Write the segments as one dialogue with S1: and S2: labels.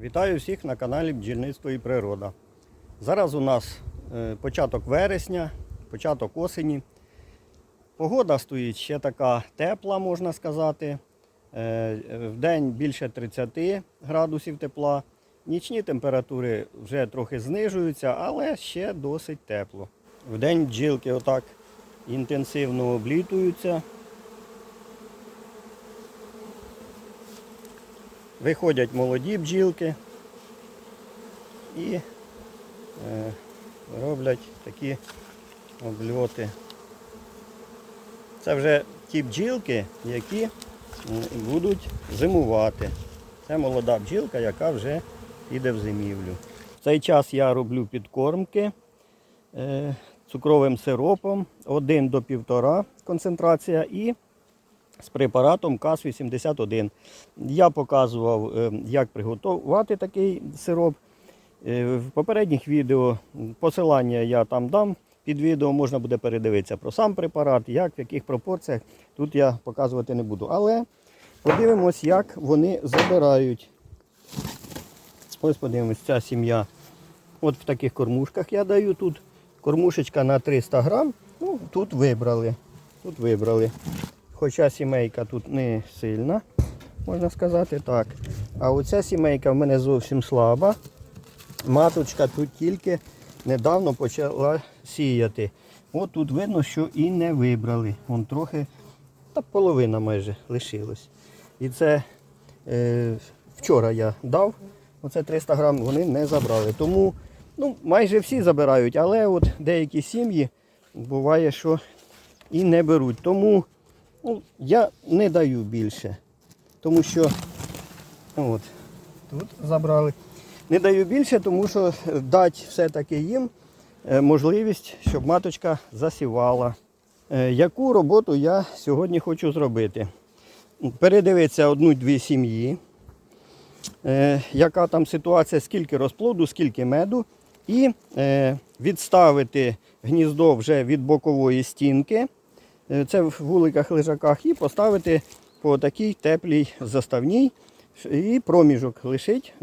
S1: Вітаю всіх на каналі Бджільництво і Природа. Зараз у нас е, початок вересня, початок осені. Погода стоїть ще така тепла, можна сказати. Е, В день більше 30 градусів тепла. Нічні температури вже трохи знижуються, але ще досить тепло. В день бджілки отак інтенсивно облітуються. Виходять молоді бджілки і е, роблять такі обльоти. Це вже ті бджілки, які будуть зимувати. Це молода бджілка, яка вже піде в зимівлю. В цей час я роблю підкормки е, цукровим сиропом 1 до 1,5 концентрація і з препаратом КАС-81. Я показував, е, як приготувати такий сироп. Е, В попередніх відео посилання я там дам. Під відео можна буде передивитися про сам препарат, як, в яких пропорціях. Тут я показувати не буду. Але подивимось, як вони забирають. Ось подивимось, ця сім'я. От в таких кормушках я даю. Тут кормушечка на 300 грам. Ну, тут вибрали. Тут вибрали. Хоча сімейка тут не сильна, можна сказати так. А оця сімейка в мене зовсім слаба. Маточка тут тільки недавно почала сіяти. От тут видно, що і не вибрали. Вон трохи, та половина майже лишилась. І це е, вчора я дав. Оце 300 грам вони не забрали. Тому ну, майже всі забирають, але от деякі сім'ї буває, що і не беруть. Тому ну, я не даю більше. Тому що от, тут забрали. Не даю більше, тому що дати все-таки їм е, можливість, щоб маточка засівала. Е, Яку роботу я сьогодні хочу зробити? Передивитися одну-дві сім'ї, е, яка там ситуація, скільки розплоду, скільки меду, і відставити гніздо вже від бокової стінки. Е, Це в вуликах лежаках, і поставити по такій теплій заставній. І проміжок лишить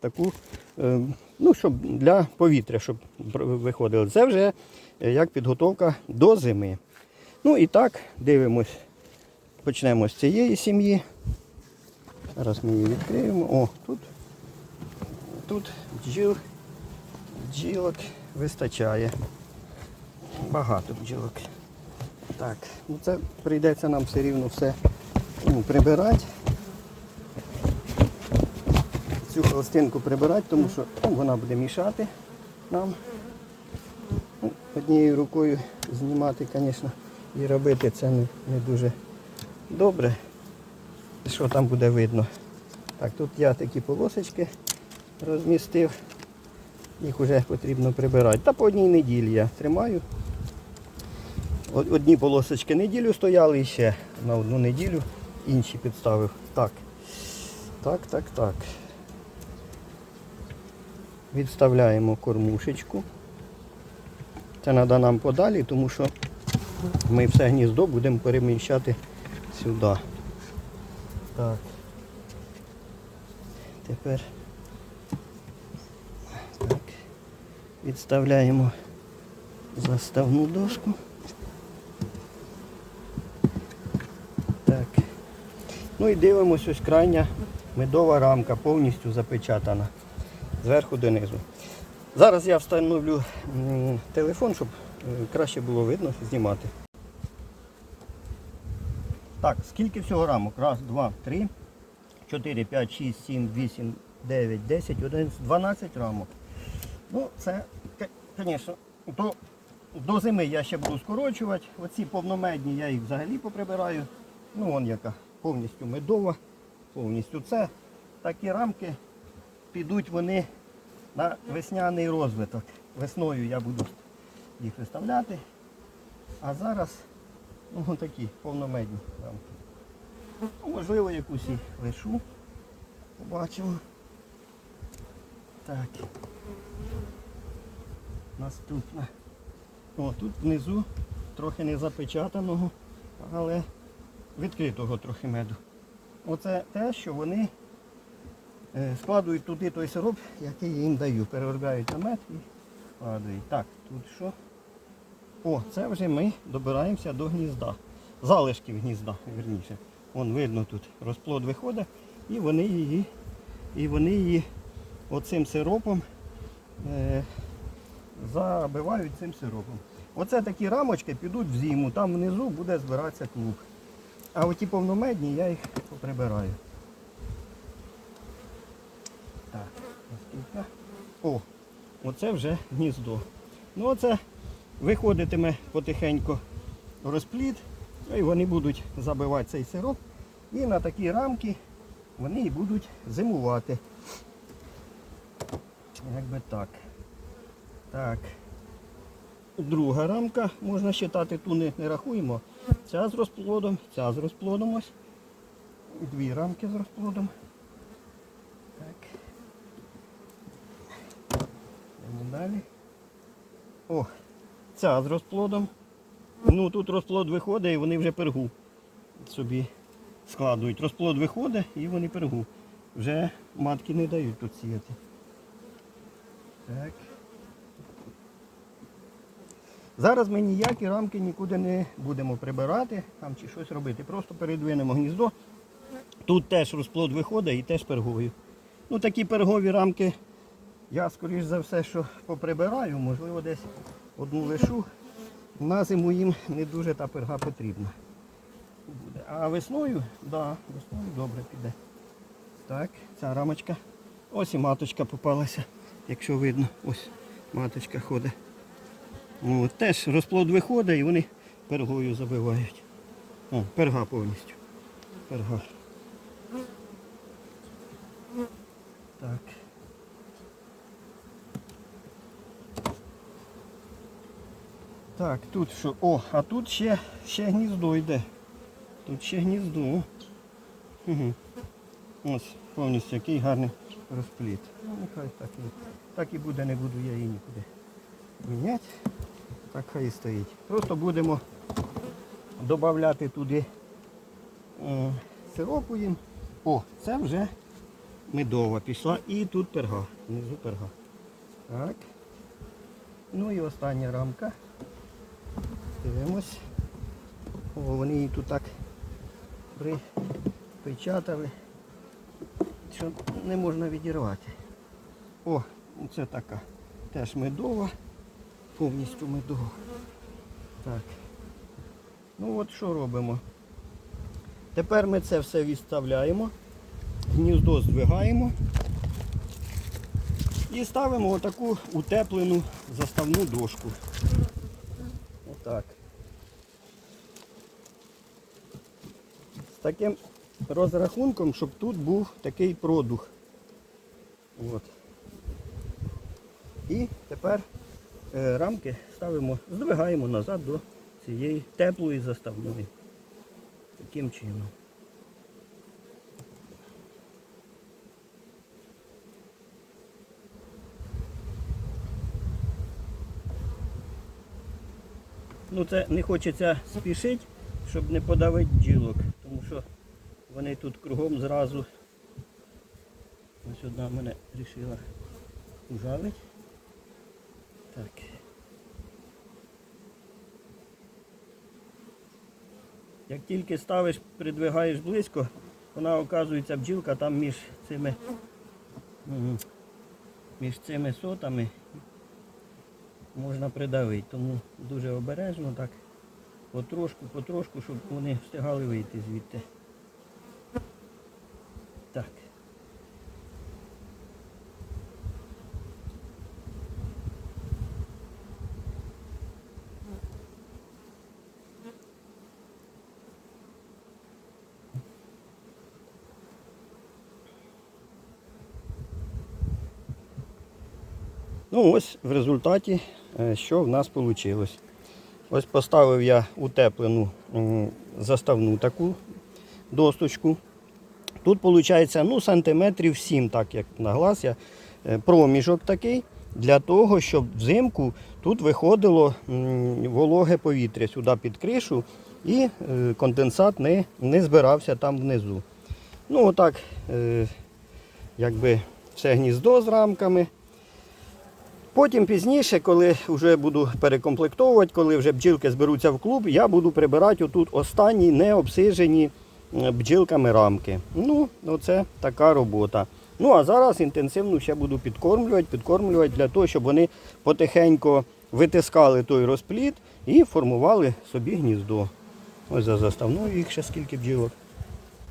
S1: таку, е, ну, щоб для повітря, щоб виходило. Це вже е, як підготовка до зими. Ну і так, дивимось. Почнемо з цієї сім'ї. Зараз ми її відкриємо. О, тут, тут бджіл, бджілок вистачає. Багато бджілок. Так, ну це прийдеться нам все рівно все ну, прибирати. Цю холстинку прибирати, тому що ну, вона буде мішати нам. Ну, Однією рукою знімати, звісно, і робити це не, не дуже добре. Що там буде видно? Так, тут я такі полосочки розмістив. Їх вже потрібно прибирати. Та по одній неділі я тримаю. Од- Одні полосочки неділю стояли і ще на одну неділю інші підставив. Так. Так, так, так. Відставляємо кормушечку. Це треба нам подалі, тому що ми все гніздо будемо переміщати сюди. Так. Тепер так. відставляємо заставну дошку. Так. Ну і дивимось, ось крайня медова рамка повністю запечатана зверху донизу. Зараз я встановлю телефон, щоб е, краще було видно знімати. Так, скільки всього рамок? Раз, два, три, чотири, п'ять, шість, сім, вісім, дев'ять, десять, одинадцять, дванадцять рамок. Ну, це, звісно, до, до зими я ще буду скорочувати. Оці повномедні я їх взагалі поприбираю. Ну, вон яка повністю медова, повністю це. Такі рамки підуть вони на весняний розвиток. Весною я буду їх виставляти. А зараз ну, такі повномедні рамки. Ну, можливо, якусь і лишу. Побачимо. Так. Наступна. О, тут внизу трохи не запечатаного, але відкритого трохи меду. Оце те, що вони Е, Складують туди той сироп, який я їм даю. Переробляють на мед і складують. Так, тут що? О, це вже ми добираємося до гнізда. Залишків гнізда, вірніше. Вон видно тут розплод виходить, і вони її, і вони її оцим сиропом е, забивають цим сиропом. Оце такі рамочки підуть в зиму, там внизу буде збиратися клуб. А оті повномедні я їх поприбираю. Так, наступне. О, оце вже гніздо. Ну оце виходитиме потихеньку розплід, і вони будуть забивати цей сироп. І на такі рамки вони і будуть зимувати. Якби так. Так. Друга рамка, можна вважати, ту не, не рахуємо. Ця з розплодом, ця з розплодом ось. Дві рамки з розплодом. Так. Йдемо далі. О, ця з розплодом. Ну тут розплод виходить і вони вже пергу собі складують. Розплод виходить і вони пергу. Вже матки не дають тут сіяти. Так. Зараз ми ніякі рамки нікуди не будемо прибирати там чи щось робити. Просто передвинемо гніздо. Тут теж розплод виходить і теж пергові. Ну такі пергові рамки я скоріш за все, що поприбираю, можливо десь одну лишу. На зиму їм не дуже та перга потрібна. А весною, да, весною добре піде. Так, ця рамочка. Ось і маточка попалася, якщо видно. Ось маточка ходить. От, теж розплод виходить і вони пергою забивають. О, перга повністю. Перга. Так. Так, тут що? О, а тут ще, ще гніздо йде. Тут ще гніздо. Угу. Ось повністю який гарний розпліт. Ну, нехай так і, так і буде, не буду я її нікуди міняти. Так хай і стоїть. Просто будемо додати туди е, сиропу їм. О, це вже медова пішла і тут перга. Внизу перга. Так. Ну і остання рамка. Дивимось. О, вони її тут так припечатали, що не можна відірвати. О, це така теж медова, повністю медова. Так. Ну от що робимо? Тепер ми це все відставляємо, гніздо здвигаємо і ставимо отаку утеплену заставну дошку. Отак. З таким розрахунком, щоб тут був такий продух. От. І тепер рамки ставимо, здвигаємо назад до цієї теплої заставної. Таким чином. Ну це не хочеться спішити, щоб не подавити бджілок, тому що вони тут кругом зразу. Ось одна мене вирішила ужалить. Так. Як тільки ставиш, придвигаєш близько, вона оказується бджілка там між цими між цими сотами можна придавити. Тому дуже обережно так, потрошку, потрошку, щоб вони встигали вийти звідти. Так. Ну ось в результаті, е, що в нас вийшло. Ось поставив я утеплену заставну таку досточку. Тут виходить ну, сантиметрів 7, так як на я, е, проміжок такий, для того, щоб взимку тут виходило вологе повітря сюди під кришу і е, конденсат не, не збирався там внизу. Ну отак якби все гніздо з рамками. Потім пізніше, коли вже буду перекомплектовувати, коли вже бджілки зберуться в клуб, я буду прибирати отут останні необсижені е, бджілками рамки. Ну, оце така робота. Ну а зараз інтенсивно ще буду підкормлювати, підкормлювати для того, щоб вони потихеньку витискали той розплід і формували собі гніздо. Ось за заставною їх ще скільки бджілок.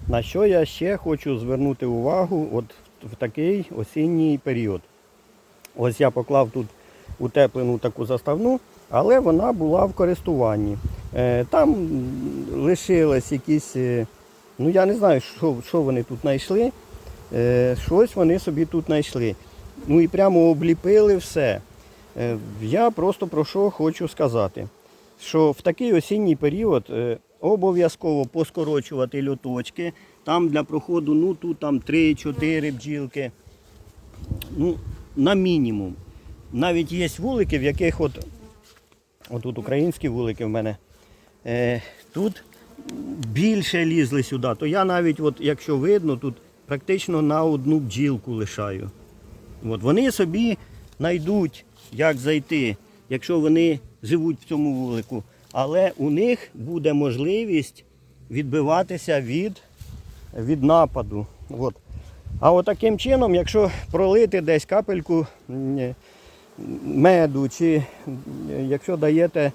S1: На що я ще хочу звернути увагу от в такий осінній період. Ось я поклав тут утеплену таку заставну, але вона була в користуванні. Е, Там лишились якісь, е, ну я не знаю, що, що вони тут знайшли. Е, Щось вони собі тут знайшли. Ну і прямо обліпили все. Я просто про що хочу сказати, що в такий осінній період обов'язково поскорочувати льоточки. Там для проходу, ну тут там 3-4 бджілки. Ну, на мінімум. Навіть є вулики, в яких от, отут українські вулики в мене. Е, тут більше лізли сюди, то я навіть, от, якщо видно, тут практично на одну бджілку лишаю. От, вони собі знайдуть, як зайти, якщо вони живуть в цьому вулику. Але у них буде можливість відбиватися від, від нападу. От. А от таким чином, якщо пролити десь капельку е, меду, чи е, якщо даєте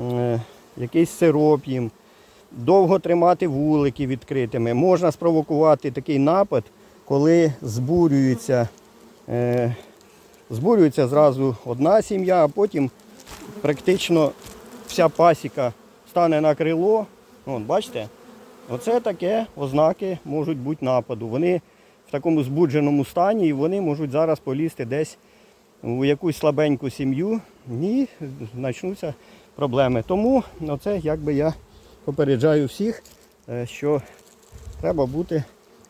S1: е, якийсь сироп їм, довго тримати вулики відкритими, можна спровокувати такий напад, коли збурюється, збурюється зразу одна сім'я, а потім практично вся пасіка стане на крило. Вон, бачите? Оце таке ознаки можуть бути нападу. Вони в такому збудженому стані і вони можуть зараз полізти десь у якусь слабеньку сім'ю і почнуться проблеми. Тому оце якби я попереджаю всіх, е, що треба бути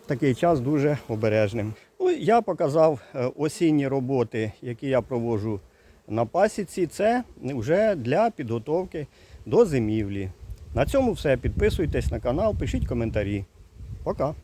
S1: в такий час дуже обережним. Ну, я показав е, осінні роботи, які я проводжу на пасіці. Це вже для підготовки до зимівлі. На цьому все. Підписуйтесь на канал, пишіть коментарі. Пока.